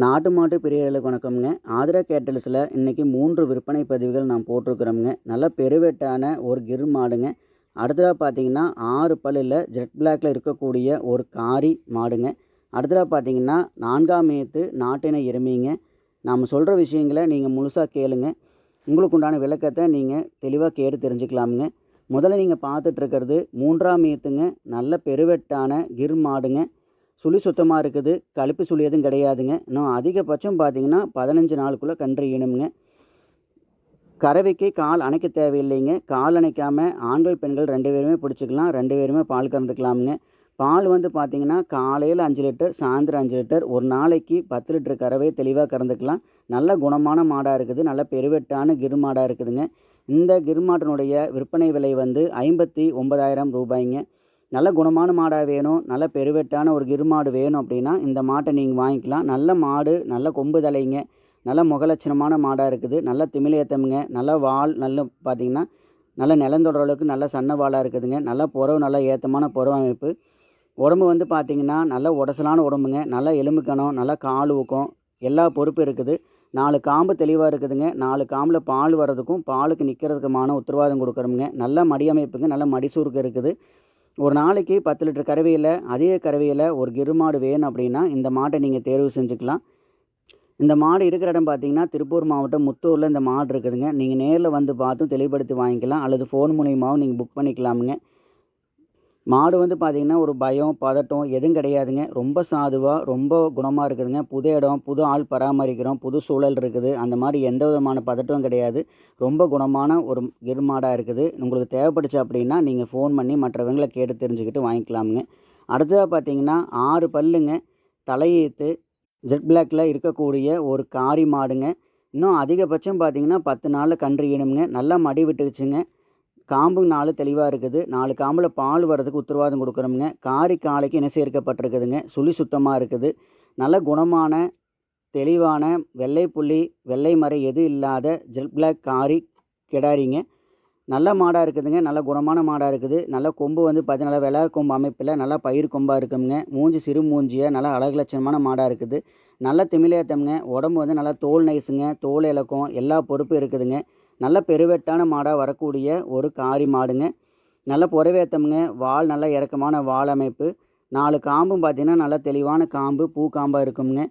நாட்டு மாட்டு பிரியர்களுக்கு வணக்கம்ங்க. ஆதிரா கேட்டல்ஸில் இன்றைக்கி மூன்று விற்பனை பதிவுகள் நான் போட்டிருக்கிறோம்ங்க. நல்ல பெருவெட்டான ஒரு கிர் மாடுங்க. அடுத்ததாக பார்த்தீங்கன்னா ஆறு பல்லில் ஜெட் பிளாக்ல இருக்கக்கூடிய ஒரு காரி மாடுங்க. அடுத்ததாக பார்த்தீங்கன்னா நான்காம் மேத்து நாட்டின எருமைங்க. நாம் சொல்கிற விஷயங்களை நீங்கள் முழுசாக கேளுங்க. உங்களுக்கு உண்டான விளக்கத்தை நீங்கள் தெளிவாக கேட்டு தெரிஞ்சுக்கலாமுங்க. முதல்ல நீங்கள் பார்த்துட்ருக்கிறது மூன்றாம் மேத்துங்க நல்ல பெருவெட்டான கிர் மாடுங்க. சுழி சுத்தமாக இருக்குது. கழுப்பு சுழி எதுவும் கிடையாதுங்க. இன்னும் அதிகபட்சம் பார்த்தீங்கன்னா பதினஞ்சு நாளுக்குள்ளே கன்று ஈனுமுங்க. கறவைக்கு கால் அணைக்க தேவையில்லைங்க. கால் அணைக்காமல் ஆண்கள் பெண்கள் ரெண்டு பேருமே பிடிச்சிக்கலாம். ரெண்டு பேருமே பால் கறந்துக்கலாமுங்க. பால் வந்து பார்த்தீங்கன்னா காலையில் அஞ்சு லிட்டர் சாயந்தரம் அஞ்சு லிட்டர் ஒரு நாளைக்கு பத்து லிட்டர் கறவை தெளிவாக கறந்துக்கலாம். நல்ல குணமான மாடாக இருக்குது. நல்ல பெருவெட்டான கிரு மாடாக இருக்குதுங்க. இந்த கிருமாட்டினுடைய விற்பனை விலை வந்து ஐம்பத்தி ஒன்பதாயிரம் ரூபாய்ங்க. நல்ல குணமான மாடாக வேணும் நல்ல பெருவெட்டான ஒரு கிருமாடு வேணும் அப்படின்னா இந்த மாட்டை நீங்கள் வாங்கிக்கலாம். நல்ல மாடு நல்ல கொம்பு தலைங்க நல்ல முகலட்சணமான மாடாக இருக்குது. நல்ல திமிலேத்தமுங்க நல்ல வால் நல்ல பார்த்தீங்கன்னா நல்ல நிலந்தொடர அளவுக்கு நல்ல சன்ன வாலாக இருக்குதுங்க. நல்ல புறவு நல்ல ஏத்தமான புறவு அமைப்பு. உடம்பு வந்து பார்த்திங்கன்னா நல்ல உடசலான உடம்புங்க நல்ல எலும்புக்கணம் நல்லா நல்ல கால் ஊக்கம் எல்லா பொறுப்பு இருக்குது. நாலு காம்பு தெளிவாக இருக்குதுங்க. நாலு காம்பில் பால் வர்றதுக்கும் பாலுக்கு நிற்கிறதுக்குமான உத்தரவாதம் கொடுக்குறோமுங்க. நல்ல மடி அமைப்புங்க நல்ல மடிசூருக்கு இருக்குது. ஒரு நாளைக்கு பத்து லிட்டர் கறவையில் அதிக கறவையில் ஒரு கிருமாடு வேணும் அப்படின்னா இந்த மாட்டை நீங்கள் தேர்வு செஞ்சுக்கலாம். இந்த மாடு இருக்கிற இடம் பார்த்தீங்கன்னா திருப்பூர் மாவட்டம் முத்தூரில் இந்த மாடு இருக்குதுங்க. நீங்கள் நேரில் வந்து பார்த்தும் தெளிவுபடுத்தி வாங்கிக்கலாம். அல்லது ஃபோன் மூலியமாகவும் நீங்கள் புக் பண்ணிக்கலாமுங்க. மாடு வந்து பார்த்திங்கன்னா ஒரு பயம் பதட்டம் எதுவும் கிடையாதுங்க. ரொம்ப சாதுவாக ரொம்ப குணமாக இருக்குதுங்க. புது இடம் புது ஆள் பராமரிக்கிறோம் புது சூழல் இருக்குது. அந்த மாதிரி எந்த விதமான பதட்டமும் கிடையாது. ரொம்ப குணமான ஒரு கிருமாடாக இருக்குது. உங்களுக்கு தேவைப்படுச்சு அப்படின்னா நீங்கள் ஃபோன் பண்ணி மற்றவங்களை கேட்டு தெரிஞ்சுக்கிட்டு வாங்கிக்கலாமுங்க. அடுத்ததாக பார்த்தீங்கன்னா ஆறு பல்லுங்க. தலையீத்து ஜெட் பிளாக்கில் இருக்கக்கூடிய ஒரு காரி மாடுங்க. இன்னும் அதிகபட்சம் பார்த்தீங்கன்னா பத்து நாளில் கன்று ஈனுங்க நல்லா மடி விட்டுக்குச்சுங்க. காம்பு நாலு தெளிவாக இருக்குது. நாலு காம்பில் பால் வர்றதுக்கு உத்தரவாதம் கொடுக்குறோமுங்க காரி காலைக்கு இணை சேர்க்கப்பட்டிருக்குதுங்க. சுழி சுத்தமாக இருக்குது. நல்ல குணமான தெளிவான வெள்ளை புள்ளி வெள்ளை மறை எது இல்லாத ஜெல் பிளாக் காரி கிடாரிங்க. நல்ல மாடாக இருக்குதுங்க. நல்ல குணமான மாடாக இருக்குது. நல்ல கொம்பு வந்து பார்த்தீங்கன்னா வெள்ளை கொம்பு அமைப்பில் நல்லா பயிர் கொம்பாக இருக்குங்க மூஞ்சி சிறு மூஞ்சியாக நல்லா அழகு லட்சணமான மாடாக இருக்குது. நல்ல திமிலேத்தம்ங்க உடம்பு வந்து நல்லா தோல் நைஸுங்க. தோல் இலக்கம் எல்லா பொறுப்பும் இருக்குதுங்க. நல்ல பெருவெட்டான மாடாக வரக்கூடிய ஒரு காரி மாடுங்க. நல்ல புறவேத்தமுங்க. வால் நல்ல இறக்கமான வால் அமைப்பு. நாலு காம்பும் பார்த்திங்கன்னா நல்ல தெளிவான காம்பு பூ காம்பாக இருக்குங்க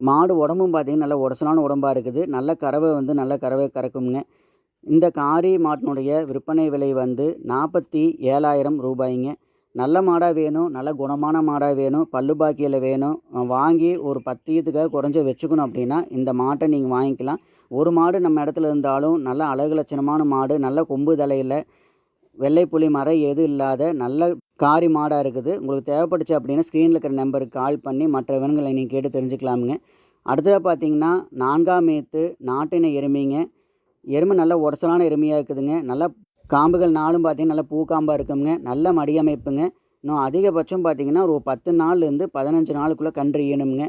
மாடு உடம்பும் பார்த்திங்கன்னா நல்ல உடசலான உடம்பாக இருக்குது. நல்ல கறவை வந்து நல்ல கறவை கறக்குங்க இந்த காரி மாட்டினுடைய விற்பனை விலை வந்து நாற்பத்தி ஏழாயிரம் ரூபாய்ங்க. நல்ல மாடாக வேணும். நல்ல குணமான மாடாக வேணும். பல்லு பாக்கியில் வேணும். வாங்கி ஒரு பத்தியத்துக்காக குறைஞ்ச வச்சுக்கணும் அப்படின்னா இந்த மாட்டை நீங்கள் வாங்கிக்கலாம். ஒரு மாடு நம்ம இடத்துல இருந்தாலும் நல்ல அழகு லட்சணமான மாடு நல்ல கொம்பு தலையில் வெள்ளை புலி மரம் எதுவும் இல்லாத நல்ல காரி மாடாக இருக்குது. உங்களுக்கு தேவைப்பட்டுச்சு அப்படின்னா ஸ்க்ரீனில் இருக்கிற நம்பருக்கு கால் பண்ணி மற்ற விவரங்களை நீங்கள் கேட்டு தெரிஞ்சுக்கலாமுங்க. அடுத்ததாக பார்த்தீங்கன்னா நான்காம் மேத்து நாட்டின எருமைங்க. எருமை நல்ல உடச்சலான எருமையாக இருக்குதுங்க. நல்லா காம்புகள் நாளும் பார்த்தீங்கன்னா நல்ல பூக்காம்பாக இருக்குங்க. நல்ல மடியமைப்புங்க. இன்னும் அதிகபட்சம் பார்த்தீங்கன்னா ஒரு பத்து நாள்லேருந்து பதினஞ்சு நாளுக்குள்ளே கன்று ஈனுங்க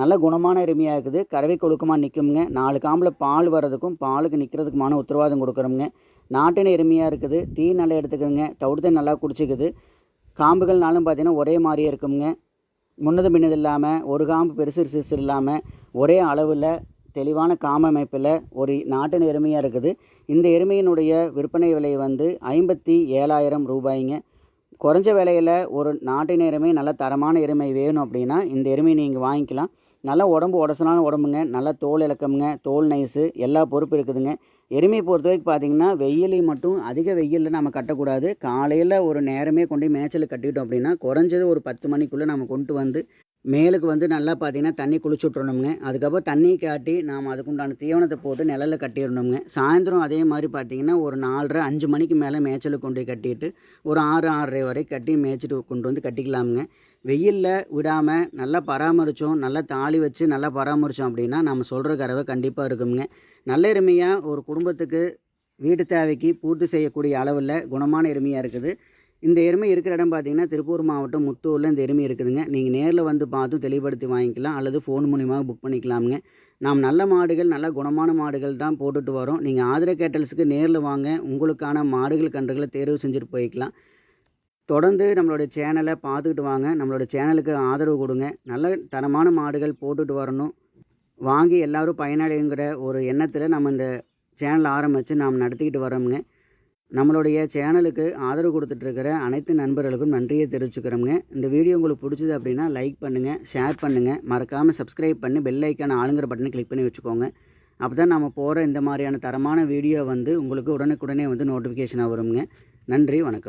நல்ல குணமான எருமையாக இருக்குது. கறவை கொழுக்கமாக நிற்குமுங்க நாலு காம்பில் பால் வர்றதுக்கும் பாலுக்கு நிற்கிறதுக்குமான உத்தரவாதம் கொடுக்குறோமுங்க. நாட்டின எருமையாக இருக்குது. தீ நல்லா எடுத்துக்குதுங்க. தவிடுத்தை நல்லா குடிச்சிக்குது. காம்புகள்னாலும் பார்த்தீங்கன்னா ஒரே மாதிரியே இருக்குங்க முன்னது பின்னது இல்லாமல் ஒரு காம்பு பெருசு சிறுசு இல்லாமல் ஒரே அளவில் தெளிவான காம அமைப்பில் ஒரு நாட்டின எருமையாக இருக்குது. இந்த எருமையினுடைய விற்பனை விலை வந்து ஐம்பத்தி ஏழாயிரம் ரூபாய்ங்க. குறைஞ்ச விலையில் ஒரு நாட்டின் எருமை நல்ல தரமான எருமை வேணும் அப்படின்னா இந்த எருமையை நீங்கள் வாங்கிக்கலாம். நல்ல உடம்பு உடசலான உடம்புங்க நல்ல தோல் இலக்கமுங்க தோல் நைஸு எல்லா பொறுப்பு இருக்குதுங்க. எருமையை பொறுத்த வரைக்கும் பார்த்தீங்கன்னா வெயிலையும் மட்டும் அதிக வெயிலில் நம்ம கட்டக்கூடாது. காலையில் ஒரு நேரமே கொண்டு மேய்ச்சலுக்கு கட்டிட்டோம் அப்படின்னா குறைஞ்சது ஒரு பத்து மணிக்குள்ளே நம்ம கொண்டு வந்து மேலுக்கு வந்து நல்லா பார்த்தீங்கன்னா தண்ணி குளிச்சு விட்றணுங்க அதுக்கப்புறம் தண்ணி காட்டி நாம் அதுக்குண்டான தீவனத்தை போட்டு நிழலில் கட்டிடணுங்க சாயந்தரம் அதே மாதிரி பார்த்தீங்கன்னா ஒரு நாலரை அஞ்சு மணிக்கு மேலே மேய்ச்சலுக்கு கொண்டு போய் கட்டிட்டு ஒரு ஆறு ஆறரை வரை கட்டி மேய்ச்சிட்டு கொண்டு வந்து கட்டிக்கலாமுங்க. வெயிலில் விடாமல் நல்லா பராமரித்தோம் நல்லா தாலி வச்சு நல்லா பராமரித்தோம் அப்படின்னா நம்ம சொல்கிற கறவை கண்டிப்பாக இருக்குங்க நல்ல எருமையாக ஒரு குடும்பத்துக்கு வீட்டு தேவைக்கு பூர்த்தி செய்யக்கூடிய அளவில் குணமான எருமையாக இருக்குது. இந்த எருமை இருக்கிற இடம் பார்த்தீங்கன்னா திருப்பூர் மாவட்டம் முத்தூரில் இந்த எருமை இருக்குதுங்க. நீங்கள் நேரில் வந்து பார்த்து தெளிவுபடுத்தி வாங்கிக்கலாம் அல்லது ஃபோன் மூலிமா புக் பண்ணிக்கலாமுங்க. நாம் நல்ல மாடுகள் நல்ல குணமான மாடுகள் தான் போட்டுட்டு வரோம். நீங்கள் ஆதர கேட்டல்ஸுக்கு நேரில் வாங்க. உங்களுக்கான மாடுகள் கன்றுகளை தேர்வு செஞ்சுட்டு போய்க்கலாம். தொடர்ந்து நம்மளுடைய சேனலை பார்த்துக்கிட்டு வாங்க. நம்மளோட சேனலுக்கு ஆதரவு கொடுங்க. நல்ல தரமான மாடுகள் போட்டுட்டு வரணும். வாங்கி எல்லோரும் பயனடைங்கிற ஒரு எண்ணத்தில் நம்ம இந்த சேனல் ஆரம்பித்து நாம் நடத்திக்கிட்டு வரோமுங்க. நம்மளுடைய சேனலுக்கு ஆதரவு கொடுத்துட்ருக்கிற அனைத்து நண்பர்களுக்கும் நன்றியை தெரிவிச்சுக்கிறோங்க இந்த வீடியோ உங்களுக்கு பிடிச்சது அப்படின்னா லைக் பண்ணுங்கள் ஷேர் பண்ணுங்கள் மறக்காமல் சப்ஸ்கிரைப் பண்ணி பெல் ஐக்கான ஆளுங்கிற பட்டனை கிளிக் பண்ணி வச்சுக்கோங்க. அப்போ தான் நம்ம போகிற இந்த மாதிரியான தரமான வீடியோ வந்து உங்களுக்கு உடனுக்குடனே வந்து நோட்டிஃபிகேஷனாக வருங்க நன்றி வணக்கம்.